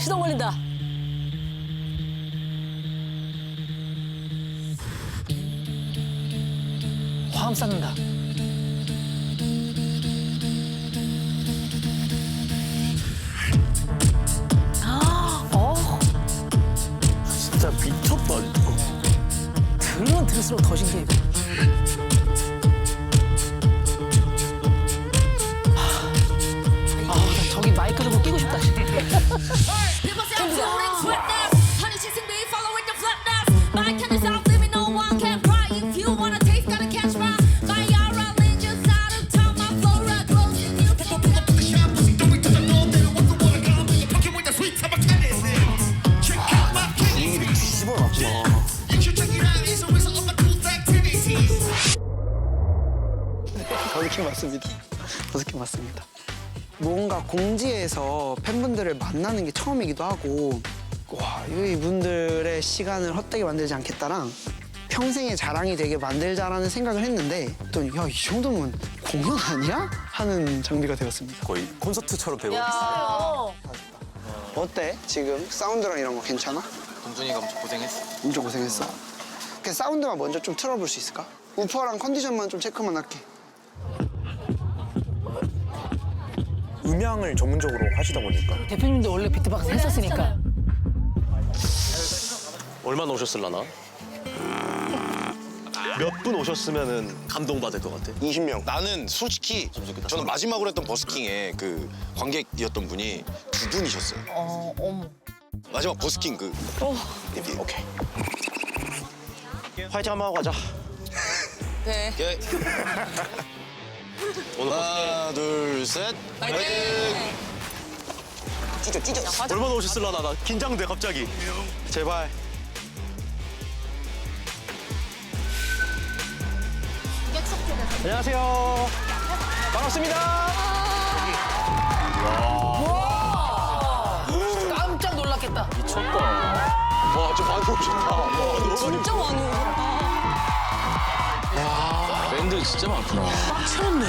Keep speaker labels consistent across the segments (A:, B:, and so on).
A: 시동 걸린다. 화음 쌓는다. 아, 어,
B: 진짜 미쳤다. 이거.
A: 들으면 들을수록 더 신기해. 아, 나 저기 마이크 좀 끼고 싶다.
C: People say I'm doing sweetness. Honey chasing me, following the flatness. My kind is out, living no one can cry. If you wanna taste, gotta catch my my aura just out of town. My flora grows in you.
B: 집어넣구나.
D: 버스킹 맞습니다. 뭔가 공지에서 팬분들을 만나는 게 처음이기도 하고 와 이분들의 시간을 헛되게 만들지 않겠다랑 평생의 자랑이 되게 만들자라는 생각을 했는데 또 야 이 정도면 공연 아니야? 하는 장비가 되었습니다.
B: 거의 콘서트처럼 되고 있어요.
A: 야,
D: 어때? 지금 사운드랑 이런 거 괜찮아?
E: 동준이가 엄청 고생했어.
D: 엄청 고생했어. 그 사운드만 먼저 좀 틀어볼 수 있을까? 우퍼랑 컨디션만 좀 체크만 할게.
B: 음향을 전문적으로 하시다 보니까
A: 대표님도 원래 비트박스 했었으니까.
B: 얼마나 오셨을라나? 몇 분 오셨으면은 감동받을 것 같아.
F: 20명. 나는 솔직히 저는 마지막으로 했던 버스킹에 그 관객이었던 분이 두 분이셨어요.
A: 어, 어머.
F: 마지막 버스킹 그. 이 오케이.
B: 화이팅 한번 하고 가자.
A: 네.
F: 오케이.
B: 오늘
F: 하나, 둘, 셋. 화이팅! 찢어, 찢어.
B: 얼마나 오셨을라나? 나 긴장돼 갑자기. 제발. 안녕하세요. 반갑습니다.
A: 깜짝 놀랐겠다.
B: 미쳤다. 와, 저 많이 오셨다. 와, 너무 많이
A: 진짜 많이 오셨다.
E: 밴드 진짜 많구나.
B: 빡쳤네.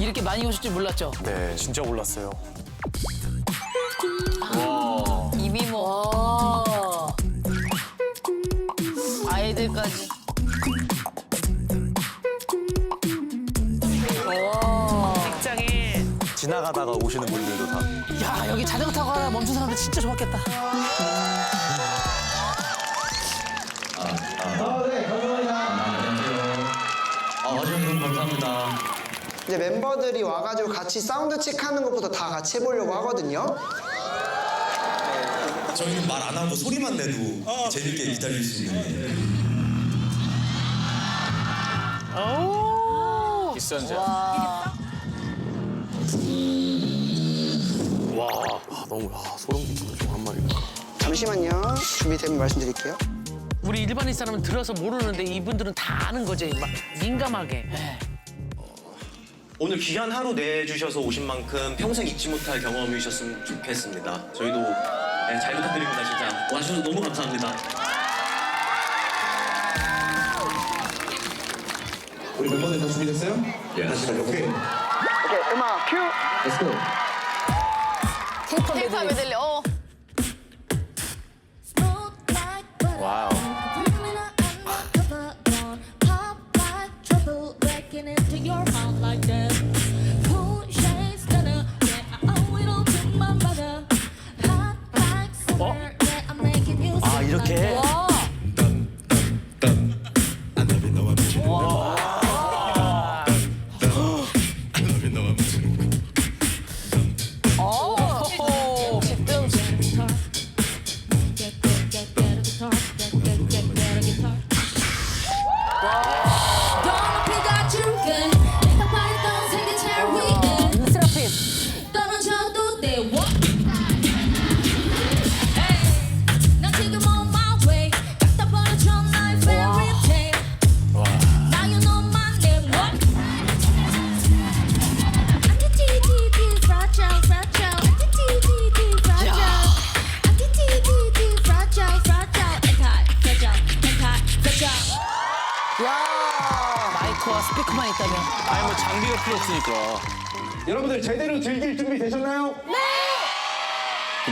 A: 이렇게 많이 오실 줄 몰랐죠?
B: 네, 진짜 몰랐어요.
A: 이미모. 아이들까지. 직장에.
B: 지나가다가 오시는 분들도 다.
A: 야, 여기 자전거 타고 멈춘 사람들 진짜 좋았겠다.
E: 감사합니다.
D: 이제 멤버들이 와가지고 같이 사운드 체크하는 것부터 다 같이 해보려고 하거든요.
G: 저희는 말 안 하고 소리만 내도 재밌게 기다릴 수 있는데
E: 기선제.
B: 와, 아, 너무 아, 소름 끼친다. 저한 마리.
D: 잠시만요. 준비되면 말씀드릴게요.
A: 우리 일반인 사람은 들어서 모르는데 이분들은 다 아는 거지. 막 민감하게.
H: 오늘 귀한 하루 내주셔서 오신 만큼 평생 잊지 못할 경험이셨으면 좋겠습니다. 저희도 네, 잘 부탁드립니다, 진짜. 와주셔서 너무 감사합니다.
G: 우리 멤버들 다 준비됐어요? 예. 다시 가죠. 오케이.
D: 오케이, 음악 큐!
G: Let's go.
A: 케이팝 메들리. 어.
B: 와우.
G: 嘿。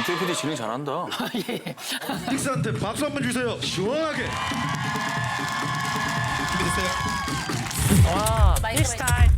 I: 김태희 PD 진행 잘한다.
J: 닉스한테 박수 한 번 주세요. 시원하게. 준비됐어요?
H: 와, 프리스타일.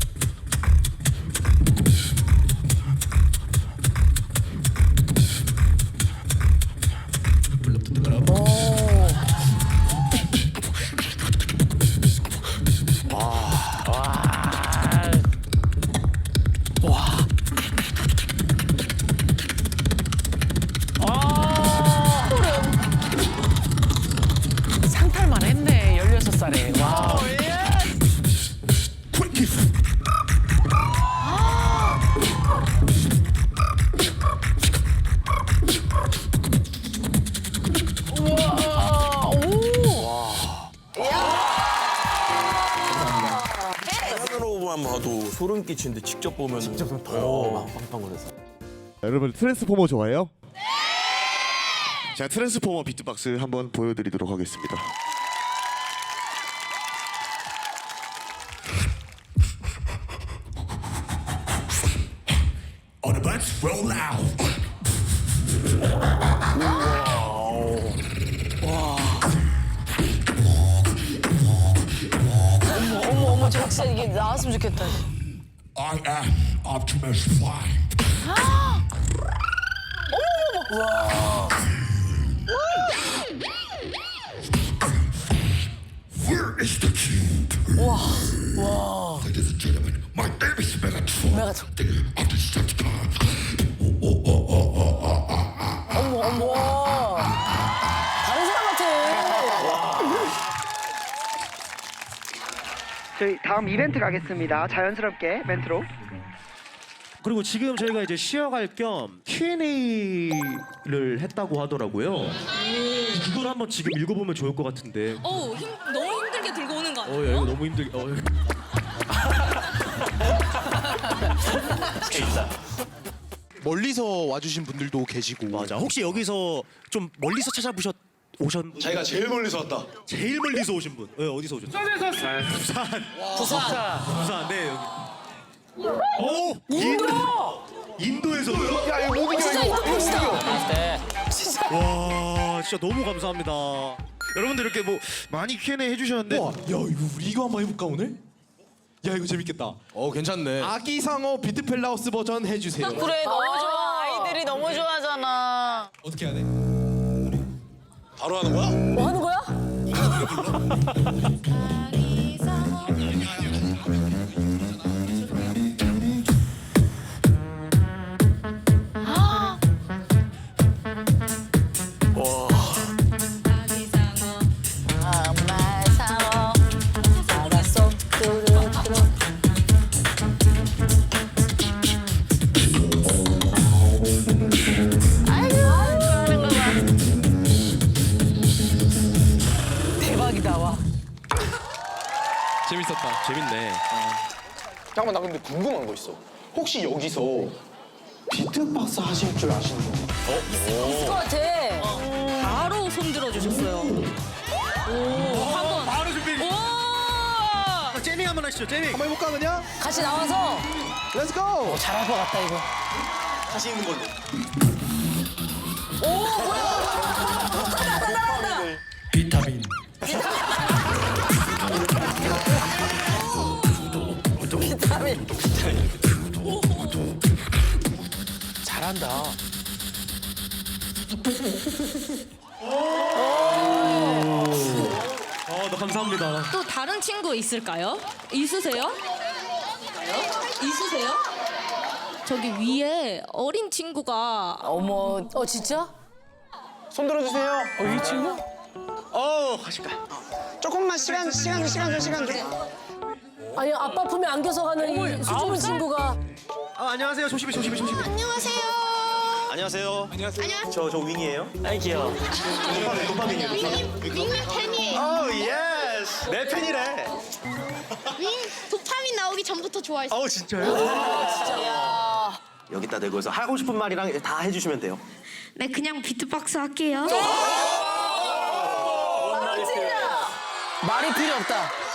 K: 소름 끼치는데 직접 보면 직접 더 빵빵거려서.
L: 여러분 트랜스포머 좋아해요? 자 트랜스포머 비트박스 한번 보여드리도록 하겠습니다.
C: 어머 어머 저 진짜 이게 나왔으면 좋겠다.
J: Optimus Prime. Where is the
C: 와.
J: Ladies and gentlemen, my name is Megatron.
C: Megatron.
J: The Decepticon.
C: 어머 어머. 다른 사람 같아.
D: 저희 다음 이벤트 가겠습니다. 자연스럽게 멘트로.
A: 그리고 지금 저희가 이제 쉬어갈 겸 Q&A를 했다고 하더라고요. 그걸 한번 지금 읽어보면 좋을 것 같은데.
B: 어우 힘, 너무 힘들게 들고 오는 거
A: 어,
B: 아니에요?
A: 이거 너무 힘들. 어,
G: 멀리서 와주신 분들도 계시고
A: 맞아. 혹시 여기서 좀 멀리서 찾아보셨 오셨?
F: 자기가 제일 멀리서 왔다.
A: 제일 멀리서 오신 분. 네, 어디서 오셨어요? 부산. 부산. 부산. 부산. 네 여기. 오 인도. 인도에서요?
G: 야 이거 못 이겨
C: 진짜
G: 이거
C: 멋있다.
A: 와 진짜 너무 감사합니다. 여러분들 이렇게 뭐 많이 Q&A 해주셨는데
G: 와, 야 이거 우리 이거 한번 해볼까 오늘? 야 이거 재밌겠다
I: 어 괜찮네.
G: 아기 상어 비트펠라우스 버전 해주세요
C: 그래 너무 좋아. 아이들이 너무 좋아하잖아.
G: 어떻게 해야 돼?
F: 바로 하는 거야?
C: 뭐 하는 거야?
G: 잠깐만 나 근데 궁금한 거 있어 혹시 여기서 비트박스 하실 줄 아시는 분?
C: 있을 것 같아.
B: 바로 손 들어주셨어요. 오, 한 번
A: 바로 준비.
B: 오!
A: 재밍 한번 하시죠. 재밍.
G: 한번 해볼까 그냥?
C: 같이 나와서
G: 렛츠고!
H: 잘할 것 같다, 이거.
A: 하시 있는 걸로.
J: 비타민.
C: 비타민.
H: 잘한다.
A: 어, 나 감사합니다.
B: 또 다른 친구 있을까요? 있으세요? 있으세요? 저기 위에 어린 친구가
C: 어머, 어 진짜?
G: 손 들어주세요
H: 어, 이 친구?
A: 어, 하실까?
D: 조금만 시간 시간 줘 시간 줘 시간 줘.
C: 아니 아빠 품에 안겨서 가는 이 수줍은 친구가
A: 아, 안녕하세요. 조심히 조심히 조심히.
B: 안녕하세요.
A: 안녕하세요. 안녕하세요. 저 저 윙이에요. 아이 귀여워. 도파민이요.
B: 윙윙 팬이에요.
A: 오 예스. 내 팬이래.
B: 윙 도파민 나오기 전부터 좋아했어.
A: 어 진짜요? 여기다 대고서 하고 싶은 말이랑 다 해주시면 돼요.
B: 네 그냥 비트박스 할게요.
H: 말이 필요 없다.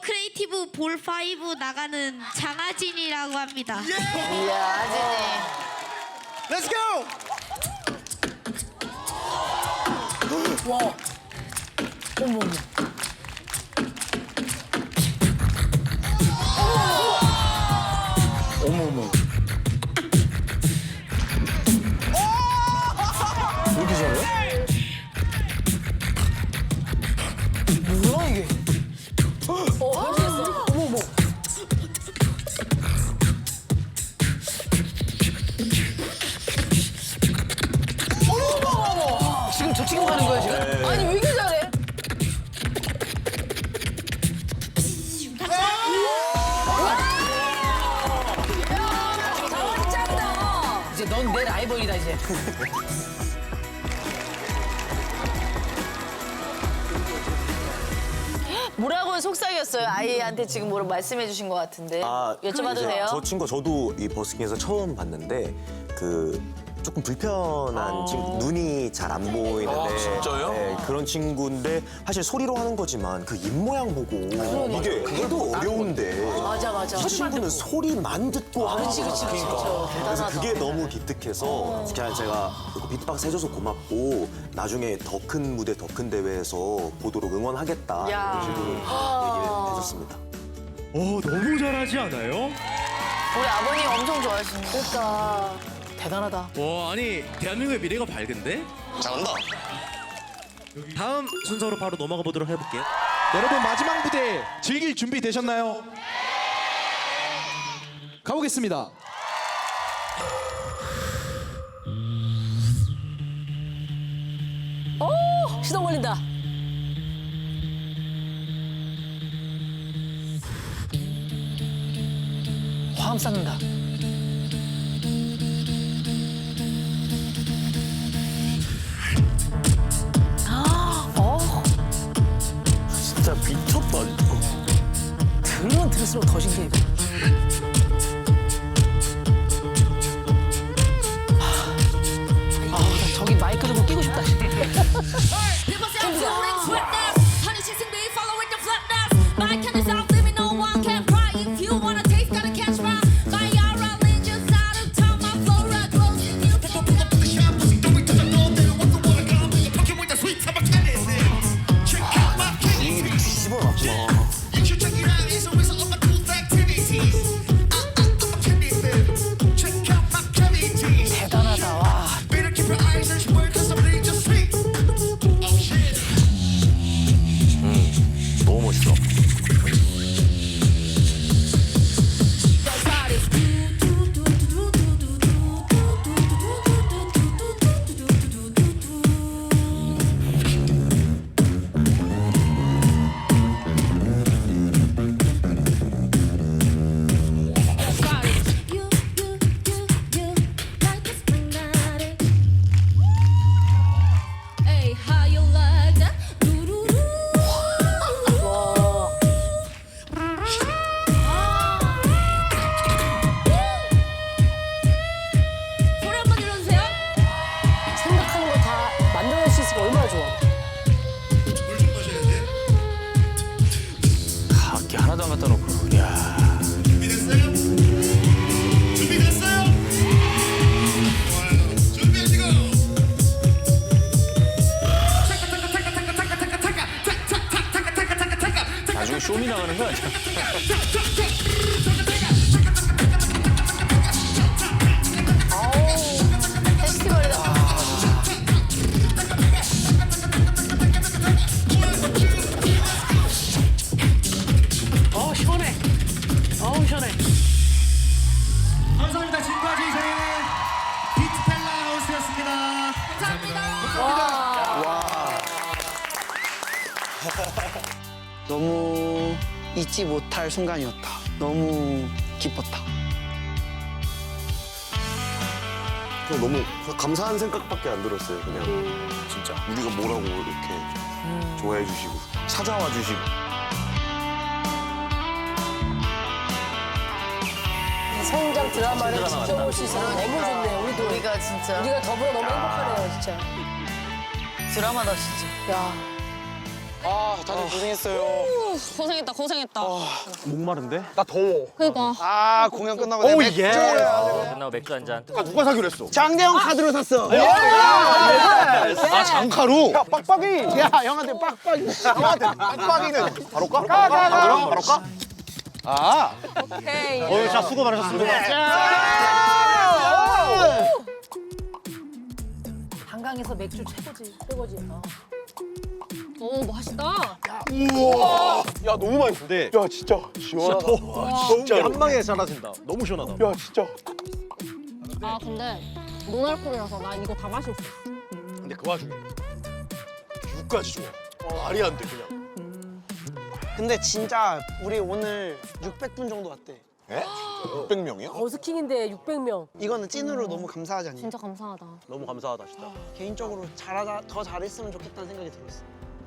M: 크리에이티브 볼 5 나가는 장하진이라고 합니다.
C: 이야, 아진이.
F: Let's go!
B: 지금
C: 뭐라고 속삭였어요? 아이한테 지금 뭐라고 말씀해 주신 것 같은데.
H: 아,
C: 여쭤봐도 돼요?
H: 저 친구 저도 이 버스킹에서 처음 봤는데 그 조금 불편한 친구 눈이 잘 안 보이는데
K: 아, 진짜요?
H: 네, 그런 친구인데 사실 소리로 하는 거지만 그 입 모양 보고 이게 그래도 어려운데
C: 맞아, 맞아.
H: 이 친구는 소리만 듣고 하는
C: 그치, 그치, 그치, 그치.
H: 그래서
C: 대단하다.
H: 그게 너무 기특해서 그냥 제가 그 비트박스 해줘서 고맙고 나중에 더 큰 무대 더 큰 대회에서 보도록 응원하겠다
C: 야.
H: 이런 식으로 얘기를 해줬습니다.
A: 어 너무 잘하지 않아요?
C: 우리 아버님 엄청 좋아하시는 그러니까.
B: 대단하다.
A: 와 아니 대한민국의 미래가 밝은데?
K: 잘한다.
A: 다음 순서로 바로 넘어가 보도록 해볼게요.
F: 여러분 마지막 무대 즐길 준비 되셨나요? 가보겠습니다.
C: 시동 걸린다.
B: 화음 쌓는다. 들을수록 더 신기해. 아, 나 저기 마이크 좀 끼고 싶다.
D: Oh. 잊지 못할 순간이었다. 너무 기뻤다.
H: 그냥 너무 감사한 생각밖에 안 들었어요. 그냥 진짜 우리가 뭐라고 이렇게 좋아해 주시고 찾아와 주시고
C: 성장 드라마를 지켜볼 수 있어서 너무 좋네요. 우리도
M: 우리가 진짜
C: 우리가 더불어 너무 행복하네요, 진짜.
M: 드라마다 진짜.
C: 야,
F: 아 다들 고생했어요.
C: 고생했다 고생했다.
F: 목마른데? 나 더워.
C: 그러니까
D: 아 공연 끝나고
F: 오 예.
I: 끝나고 맥주 한 잔.
F: 아 누가 사기로 했어?
D: 장대형 카드로 샀어.
F: 아 장카로?
D: 야 빡빡이. 야 형한테 빡빡이.
F: 형한테 빡빡이는 바로 까? 바로 까? 바로 까? 아.
C: 오케이.
F: 어, 자 수고 많으셨습니다.
C: 한강에서 맥주 최고지. 최고지. 어. 오 맛있다.
F: 우와. 야 너무 맛있는데. 야 진짜 시원하다. 진짜 한 방에 사라진다. 너무 시원하다. 야 진짜.
C: 아 근데 노날콜이라서 난 이거 다 마실 수 있어.
F: 근데 그 와중에 육까지 좋아. 말이 안 돼 그냥.
D: 근데 진짜 우리 오늘 600분 정도 왔대.
F: 에? 600명이요?
C: 버스킹인데 600명.
D: 이거는 찐으로 너무 감사하지 않니?
C: 진짜 감사하다.
F: 너무 감사하다 진짜.
D: 개인적으로 잘하다 더 잘했으면 좋겠다는 생각이 들었어.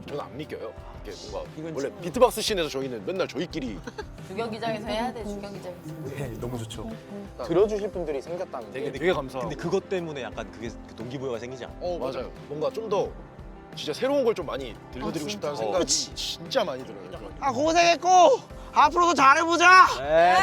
F: 저는 안 믿겨요. 이게 뭔가 원래 비트박스 씬에서 저희는 맨날 저희끼리
C: 주경기장에서 해야 돼. 주경기장에서.
F: 너무 좋죠. 들어주실 분들이 생겼다는 게 되게, 감사.
G: 근데 그것 때문에 약간 그게 그 동기부여가 생기지 않아?
F: 어 맞아요. 뭔가 좀 더 진짜 새로운 걸 좀 많이 들려드리고
C: 아,
F: 싶다는
C: 진짜?
F: 생각이
D: 그치.
F: 진짜 많이 들어요.
D: 아 고생했고 앞으로도 잘해보자.
F: 네.